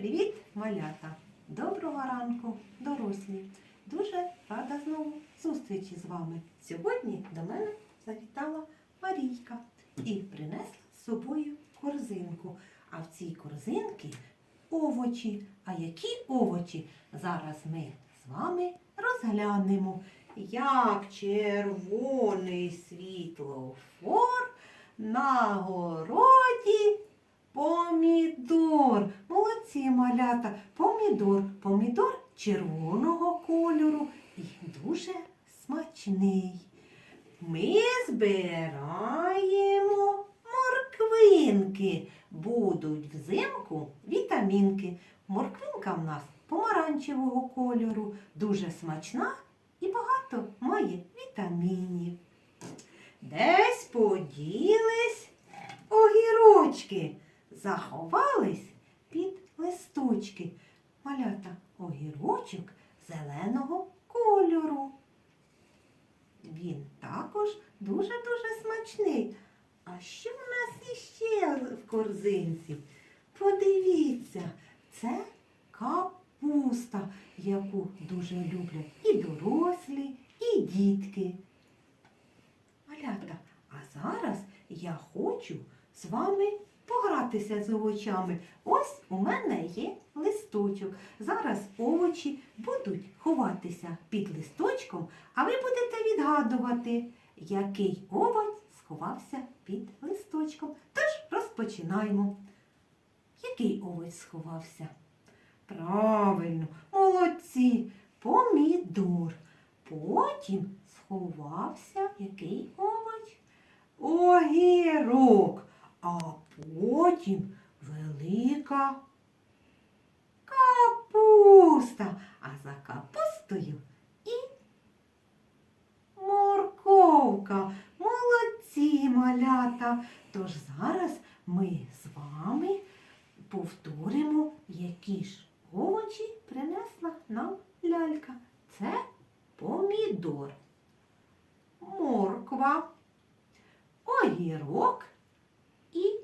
Привіт, малята! Доброго ранку, дорослі! Дуже рада знову зустрічі з вами. Сьогодні до мене завітала Марійка і принесла з собою корзинку. А в цій корзинці овочі. А які овочі? Зараз ми з вами розглянемо, як червоний світлофор на городі Помідор. Молодці малята. Помідор. Помідор червоного кольору і дуже смачний. Ми збираємо морквинки. Будуть взимку вітамінки. Морквинка в нас помаранчевого кольору, дуже смачна і багато має вітамінів. Десь поділись огірочки заховались під листочки. Малята огірочок зеленого кольору. Він також дуже-дуже смачний. А що в нас іще в корзинці? Подивіться, це капуста, яку дуже люблять і дорослі, і дітки. Малята, а зараз я хочу з вами погратися з овочами. Ось у мене є листочок. Зараз овочі будуть ховатися під листочком, а ви будете відгадувати, який овоч сховався під листочком. Тож розпочинаємо. Який овоч сховався? Правильно, молодці, помідор. Потім сховався який овоч? Огірок. А потім велика капуста. А за капустою і морковка. Молодці малята. Тож зараз ми з вами повторимо, які ж овочі принесла нам лялька. Це помідор, морква, огірок і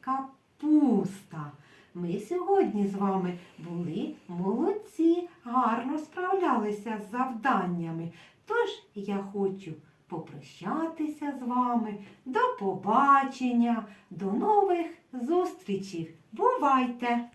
капуста. Ми сьогодні з вами були молодці, гарно справлялися з завданнями. Тож я хочу попрощатися з вами. До побачення, до нових зустрічей. Бувайте!